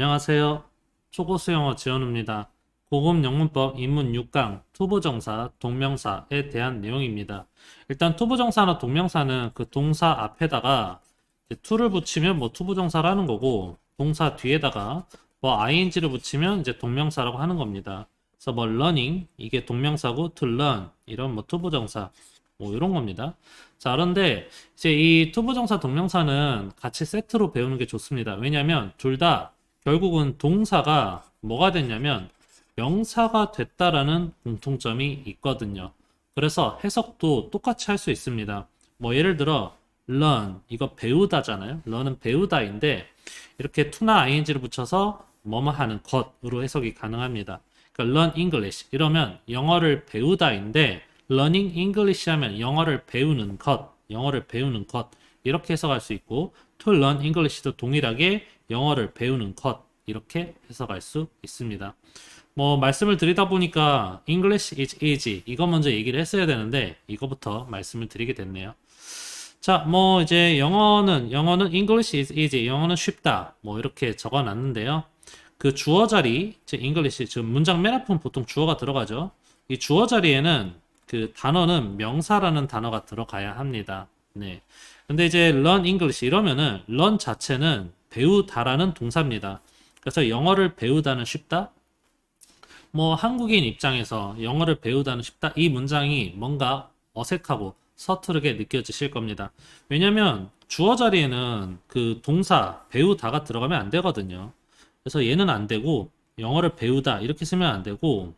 안녕하세요. 초고수 영어 지원우입니다. 고급 영문법 입문 6강 투부정사, 동명사에 대한 내용입니다. 일단 투부정사나 동명사는 그 동사 앞에다가 to를 붙이면 뭐 투부정사라는 거고 동사 뒤에다가 뭐 ing를 붙이면 이제 동명사라고 하는 겁니다. 그래서 뭐 learning 이게 동명사고 to learn 이런 뭐 투부정사 뭐 이런 겁니다. 자, 그런데 이제 이 투부정사 동명사는 같이 세트로 배우는 게 좋습니다. 왜냐하면 둘 다 결국은 동사가 뭐가 됐냐면 명사가 됐다라는 공통점이 있거든요. 그래서 해석도 똑같이 할 수 있습니다. 뭐 예를 들어 learn 이거 배우다잖아요. learn은 배우다인데 이렇게 to나 ing를 붙여서 뭐뭐 하는 것으로 해석이 가능합니다. 그러니까 learn English 이러면 영어를 배우다인데 learning English 하면 영어를 배우는 것, 영어를 배우는 것 이렇게 해석할 수 있고 to learn English도 동일하게 영어를 배우는 것 이렇게 해석할 수 있습니다. 뭐 말씀을 드리다 보니까 English is easy 이거 먼저 얘기를 했어야 되는데 이거부터 말씀을 드리게 됐네요. 자, 뭐 이제 영어는 영어는 English is easy 영어는 쉽다 뭐 이렇게 적어놨는데요. 그 주어 자리 제 English 지금 문장 맨 앞은 보통 주어가 들어가죠. 이 주어 자리에는 그 단어는 명사라는 단어가 들어가야 합니다. 네. 근데 이제 learn English 이러면은 learn 자체는 배우다라는 동사입니다. 그래서 영어를 배우다는 쉽다. 뭐 한국인 입장에서 영어를 배우다는 쉽다. 이 문장이 뭔가 어색하고 서투르게 느껴지실 겁니다. 왜냐면 주어 자리에는 그 동사 배우다가 들어가면 안 되거든요. 그래서 얘는 안 되고 영어를 배우다 이렇게 쓰면 안 되고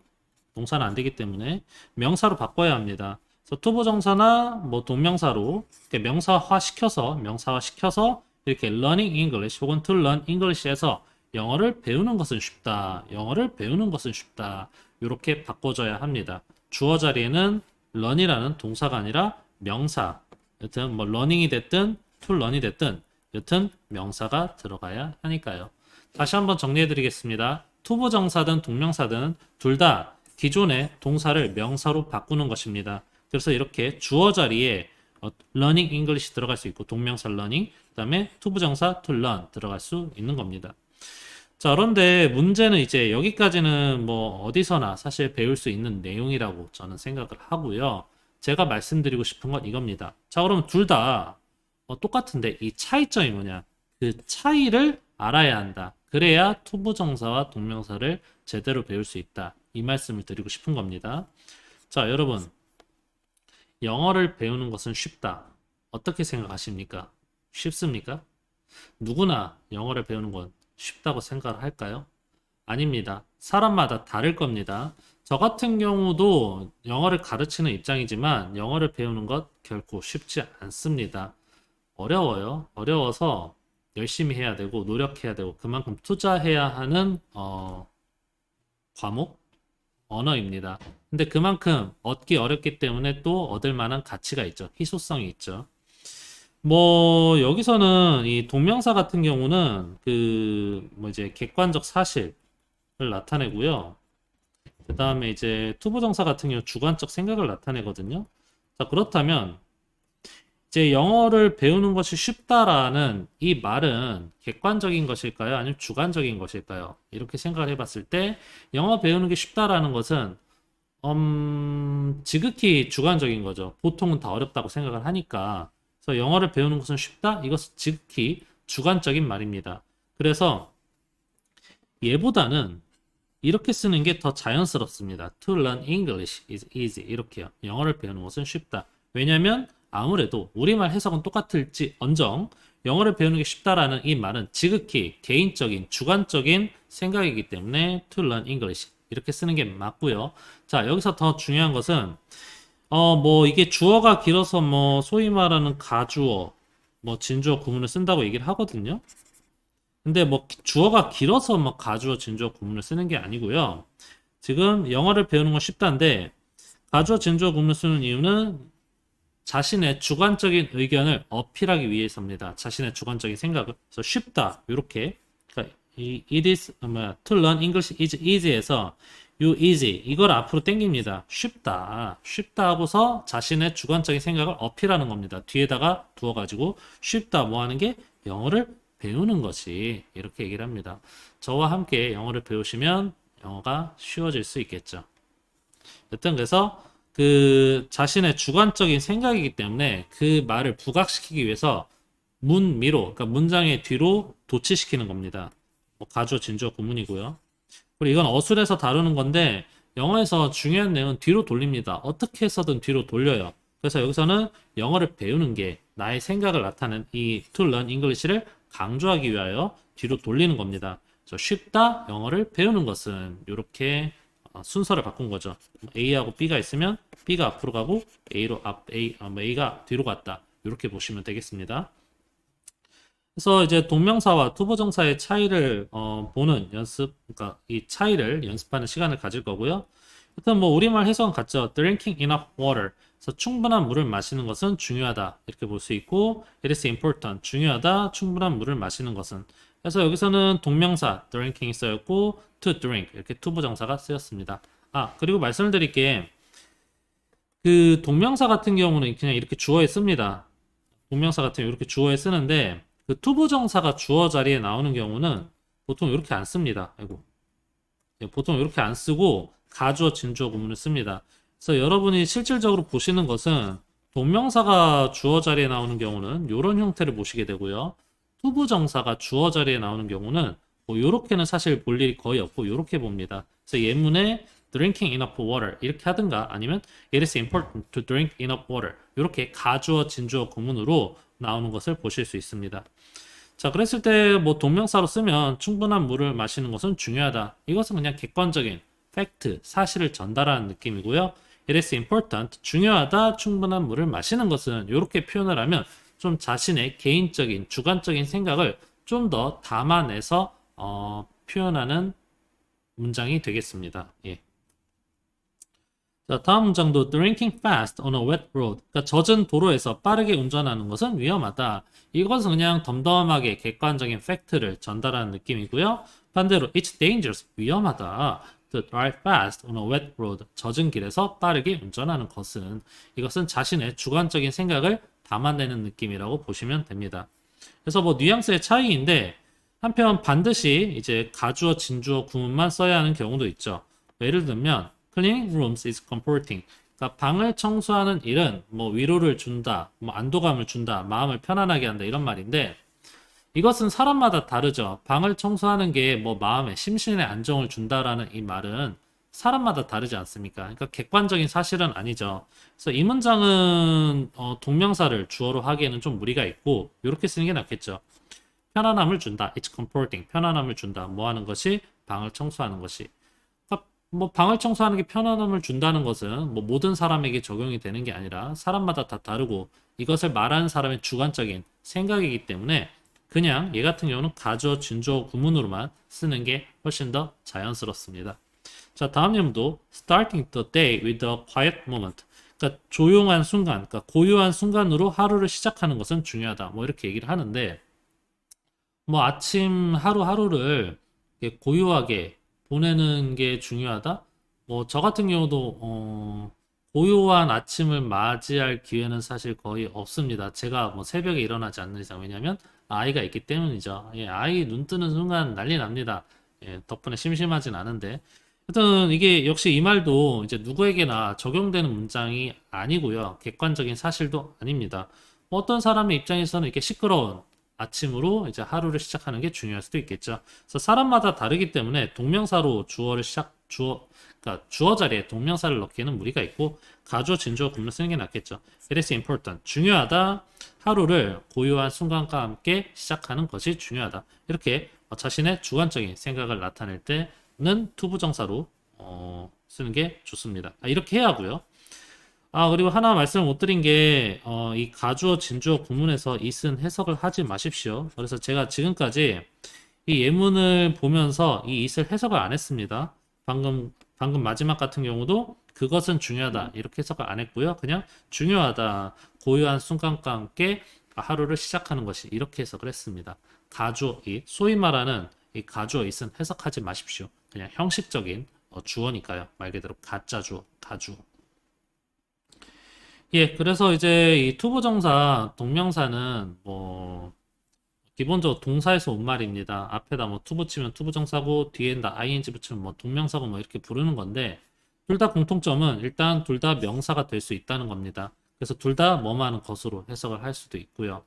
동사는 안 되기 때문에 명사로 바꿔야 합니다. 그래서 투부정사나 뭐 동명사로 명사화 시켜서 명사화 시켜서 이렇게 learning English 혹은 to learn English에서 영어를 배우는 것은 쉽다. 영어를 배우는 것은 쉽다. 이렇게 바꿔줘야 합니다. 주어 자리에는 learn이라는 동사가 아니라 명사. 여튼 뭐 learning이 됐든 to learn이 됐든 여튼 명사가 들어가야 하니까요. 다시 한번 정리해 드리겠습니다. 투부정사든 동명사든 둘 다 기존의 동사를 명사로 바꾸는 것입니다. 그래서 이렇게 주어 자리에 어, learning English 들어갈 수 있고 동명사 learning 그다음에 투부정사 to learn 들어갈 수 있는 겁니다. 자, 그런데 문제는 이제 여기까지는 뭐 어디서나 사실 배울 수 있는 내용이라고 저는 생각을 하고요. 제가 말씀드리고 싶은 건 이겁니다. 자, 그럼 둘다 똑같은데 이 차이점이 뭐냐? 그 차이를 알아야 한다. 그래야 투부정사와 동명사를 제대로 배울 수 있다. 이 말씀을 드리고 싶은 겁니다. 자, 여러분. 영어를 배우는 것은 쉽다. 어떻게 생각하십니까? 쉽습니까? 누구나 영어를 배우는 건 쉽다고 생각을 할까요? 아닙니다. 사람마다 다를 겁니다. 저 같은 경우도 영어를 가르치는 입장이지만 영어를 배우는 것 결코 쉽지 않습니다. 어려워요. 어려워서 열심히 해야 되고 노력해야 되고 그만큼 투자해야 하는 어, 과목 언어입니다. 근데 그만큼 얻기 어렵기 때문에 또 얻을 만한 가치가 있죠. 희소성이 있죠. 뭐 여기서는 이 동명사 같은 경우는 그 뭐 이제 객관적 사실을 나타내고요. 그 다음에 이제 투부정사 같은 경우 주관적 생각을 나타내거든요. 자 그렇다면 이제 영어를 배우는 것이 쉽다라는 이 말은 객관적인 것일까요? 아니면 주관적인 것일까요? 이렇게 생각을 해봤을 때 영어 배우는 게 쉽다라는 것은 음, 지극히 주관적인 거죠. 보통은 다 어렵다고 생각을 하니까. 그래서 영어를 배우는 것은 쉽다? 이것은 지극히 주관적인 말입니다. 그래서 얘보다는 이렇게 쓰는 게 더 자연스럽습니다. To learn English is easy. 이렇게요. 영어를 배우는 것은 쉽다. 왜냐하면 아무래도 우리말 해석은 똑같을지 언정 영어를 배우는 게 쉽다라는 이 말은 지극히 개인적인 주관적인 생각이기 때문에 to learn English 이렇게 쓰는 게 맞고요. 자 여기서 더 중요한 것은 어 뭐 이게 주어가 길어서 뭐 소위 말하는 가주어 뭐 진주어 구문을 쓴다고 얘기를 하거든요. 근데 뭐 주어가 길어서 뭐 가주어 진주어 구문을 쓰는 게 아니고요. 지금 영어를 배우는 건 쉽다는데 가주어 진주어 구문을 쓰는 이유는 자신의 주관적인 의견을 어필하기 위해서입니다. 자신의 주관적인 생각을. 그래서 쉽다. 이렇게. 그러니까 이 it is 뭐야, to learn English is easy에서 you easy 이걸 앞으로 당깁니다. 쉽다. 쉽다 하고서 자신의 주관적인 생각을 어필하는 겁니다. 뒤에다가 두어 가지고 쉽다 뭐 하는 게 영어를 배우는 것이 이렇게 얘기를 합니다. 저와 함께 영어를 배우시면 영어가 쉬워질 수 있겠죠. 여튼 그래서 그 자신의 주관적인 생각이기 때문에 그 말을 부각시키기 위해서 문미로, 그러니까 문장의 뒤로 도치시키는 겁니다. 뭐 가주어, 진주어, 구문이고요. 그리고 이건 어술에서 다루는 건데 영어에서 중요한 내용은 뒤로 돌립니다. 어떻게 해서든 뒤로 돌려요. 그래서 여기서는 영어를 배우는 게 나의 생각을 나타낸 이 to learn English를 강조하기 위하여 뒤로 돌리는 겁니다. 쉽다 영어를 배우는 것은 이렇게 어, 순서를 바꾼 거죠. A하고 B가 있으면 B가 앞으로 가고 A로 앞 A 어, 뭐 A가 뒤로 갔다. 이렇게 보시면 되겠습니다. 그래서 이제 동명사와 투부정사의 차이를 어, 보는 연습, 그러니까 이 차이를 연습하는 시간을 가질 거고요. 하여튼 뭐 우리말 해석은 같죠. Drinking enough water. 그래서 충분한 물을 마시는 것은 중요하다. 이렇게 볼 수 있고, it is important. 중요하다. 충분한 물을 마시는 것은. 그래서 여기서는 동명사 drinking이 쓰였고, to drink 이렇게 투부정사가 쓰였습니다. 아 그리고 말씀을 드릴 게. 그 동명사 같은 경우는 그냥 이렇게 주어에 씁니다. 동명사 같은 경우 이렇게 주어에 쓰는데 그 투부정사가 주어 자리에 나오는 경우는 보통 이렇게 안 씁니다. 아이고. 예, 보통 이렇게 안 쓰고 가주어, 진주어 구문을 씁니다. 그래서 여러분이 실질적으로 보시는 것은 동명사가 주어 자리에 나오는 경우는 이런 형태를 보시게 되고요. 투부 정사가 주어 자리에 나오는 경우는 뭐 이렇게는 사실 볼 일이 거의 없고 이렇게 봅니다. 그래서 예문에 drinking enough water 이렇게 하든가 아니면 it is important to drink enough water 이렇게 가주어, 진주어 구문으로 나오는 것을 보실 수 있습니다. 자, 그랬을 때 뭐 동명사로 쓰면 충분한 물을 마시는 것은 중요하다. 이것은 그냥 객관적인 팩트, 사실을 전달하는 느낌이고요. It is important, 중요하다, 충분한 물을 마시는 것은 이렇게 표현을 하면 좀 자신의 개인적인, 주관적인 생각을 좀 더 담아내서 어, 표현하는 문장이 되겠습니다. 예. 자, 다음 문장도 drinking fast on a wet road. 그러니까 젖은 도로에서 빠르게 운전하는 것은 위험하다. 이것은 그냥 덤덤하게 객관적인 팩트를 전달하는 느낌이고요. 반대로 it's dangerous. 위험하다. to drive fast on a wet road. 젖은 길에서 빠르게 운전하는 것은 이것은 자신의 주관적인 생각을 담아내는 느낌이라고 보시면 됩니다. 그래서 뭐 뉘앙스의 차이인데 한편 반드시 이제 가주어, 진주어, 구문만 써야 하는 경우도 있죠. 예를 들면 cleaning rooms is comforting. 그러니까 방을 청소하는 일은 뭐 위로를 준다, 뭐 안도감을 준다, 마음을 편안하게 한다 이런 말인데 이것은 사람마다 다르죠. 방을 청소하는 게 뭐 마음에 심신의 안정을 준다라는 이 말은 사람마다 다르지 않습니까? 그러니까 객관적인 사실은 아니죠. 그래서 이 문장은 어, 동명사를 주어로 하기에는 좀 무리가 있고 이렇게 쓰는 게 낫겠죠. 편안함을 준다. It's comforting. 편안함을 준다. 뭐 하는 것이 방을 청소하는 것이. 그러니까 뭐 방을 청소하는 게 편안함을 준다는 것은 뭐 모든 사람에게 적용이 되는 게 아니라 사람마다 다 다르고 이것을 말하는 사람의 주관적인 생각이기 때문에 그냥 얘 같은 경우는 가주어, 진주어, 구문으로만 쓰는 게 훨씬 더 자연스럽습니다. 자, 다음 예문도 starting the day with a quiet moment. 그러니까 조용한 순간, 그러니까 고요한 순간으로 하루를 시작하는 것은 중요하다. 뭐 이렇게 얘기를 하는데 뭐 아침 하루하루를 고요하게 보내는 게 중요하다. 뭐 저 같은 경우도 어, 고요한 아침을 맞이할 기회는 사실 거의 없습니다. 제가 뭐 새벽에 일어나지 않는 이상 왜냐면 아이가 있기 때문이죠. 예, 아이 눈 뜨는 순간 난리 납니다. 예, 덕분에 심심하진 않은데. 하여튼 이게 역시 이 말도 이제 누구에게나 적용되는 문장이 아니고요. 객관적인 사실도 아닙니다. 뭐 어떤 사람의 입장에서는 이렇게 시끄러운 아침으로 이제 하루를 시작하는 게 중요할 수도 있겠죠. 그래서 사람마다 다르기 때문에 동명사로 주어를 시작 주어 그러니까 주어 자리에 동명사를 넣기에는 무리가 있고 가주어, 진주어, 구문을 쓰는 게 낫겠죠. It is important. 중요하다. 하루를 고요한 순간과 함께 시작하는 것이 중요하다. 이렇게 자신의 주관적인 생각을 나타낼 때 는 투부정사로 어, 쓰는 게 좋습니다. 아, 이렇게 해야 하고요. 아, 그리고 하나 말씀을 못 드린 게, 어, 이 가주어, 진주어 구문에서 이 쓴 해석을 하지 마십시오. 그래서 제가 지금까지 이 예문을 보면서 이 it을 해석을 안 했습니다. 방금, 방금 마지막 같은 경우도 그것은 중요하다. 이렇게 해석을 안 했고요. 그냥 중요하다. 고요한 순간과 함께 하루를 시작하는 것이 이렇게 해석을 했습니다. 가주어 이 소위 말하는 이 가주어 it은 해석하지 마십시오. 그냥 형식적인 어, 주어니까요. 말 그대로 가짜 주어, 가주어. 예, 그래서 이제 이 투부정사, 동명사는 뭐 기본적으로 동사에서 온 말입니다. 앞에다 뭐 to 붙이면 to 부정사고 뒤에다 ing 붙이면 뭐 동명사고 뭐 이렇게 부르는 건데 둘 다 공통점은 일단 둘 다 명사가 될 수 있다는 겁니다. 그래서 둘 다 뭐뭐하는 것으로 해석을 할 수도 있고요.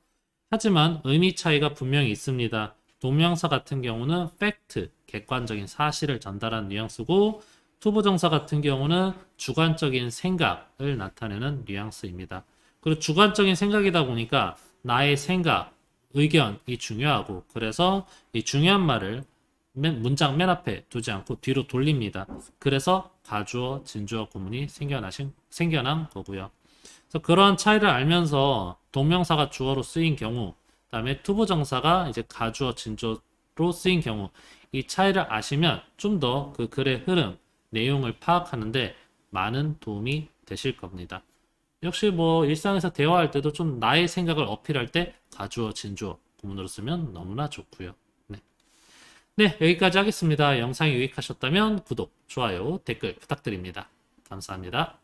하지만 의미 차이가 분명히 있습니다. 동명사 같은 경우는 fact, 객관적인 사실을 전달하는 뉘앙스고 투부정사 같은 경우는 주관적인 생각을 나타내는 뉘앙스입니다. 그리고 주관적인 생각이다 보니까 나의 생각, 의견이 중요하고 그래서 이 중요한 말을 맨- 문장 맨 앞에 두지 않고 뒤로 돌립니다. 그래서 가주어, 진주어 구문이 생겨나신 생겨난 거고요. 그래서 그런 차이를 알면서 동명사가 주어로 쓰인 경우, 그 다음에 투부 정사가 이제 가주어, 진주어로 쓰인 경우 이 차이를 아시면 좀 더 그 글의 흐름, 내용을 파악하는데 많은 도움이 되실 겁니다. 역시 뭐 일상에서 대화할 때도 좀 나의 생각을 어필할 때 가주어, 진주어 구문으로 쓰면 너무나 좋고요. 네. 네, 여기까지 하겠습니다. 영상이 유익하셨다면 구독, 좋아요, 댓글 부탁드립니다. 감사합니다.